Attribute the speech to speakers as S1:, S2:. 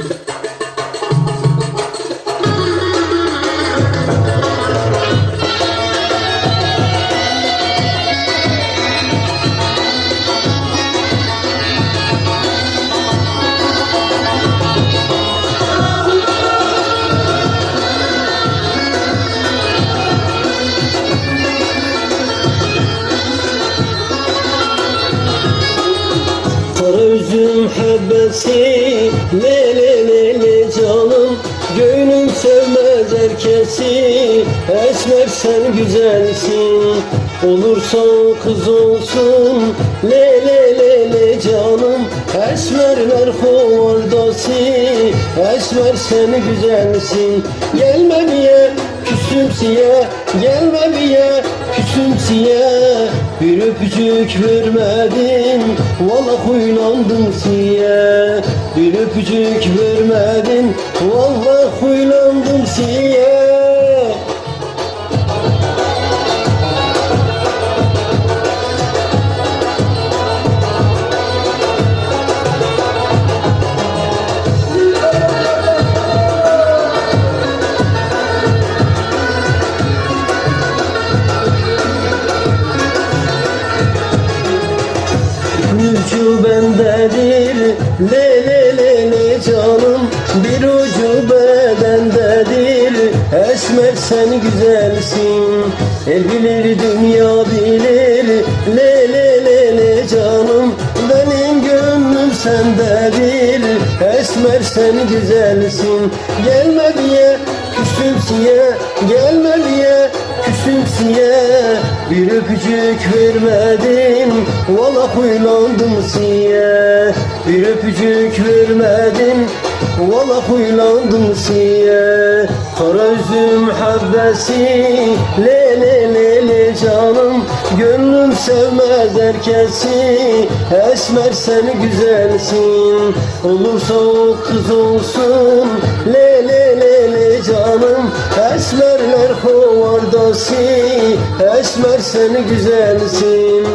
S1: Kara üzüm hebbesi Le le canım. Gönlüm sevmez herkesi Esmer sen güzelsin. Olursan kız olsun Le le le le canım. Esmerler hovardası Esmer sen güzelsin. Gelme niye küsümsiye Gelme niye küsümsiye Bir öpücük vermedin Valla huylandım siye. Bir öpücük vermedin Valla huylandım ucu bendedir. Le le le le canım Bir ucu bedendedir. Esmer sen güzelsin El bilir dünya bilir. Le le le le canım Benim gönlüm sendedir. Esmer sen güzelsin Gelme diye küsümsiye Gelme diye küsümsiye Bir öpücük vermedin Valla huylandım siye. Bir öpücük vermedin Valla huylandım siye. Kara üzüm habbesi Le le le le canım. Gönlüm sevmez herkesi Esmer sen güzelsin. Olursa o kız olsun le le le canım Esmerler hovardası Esmer sen güzelsin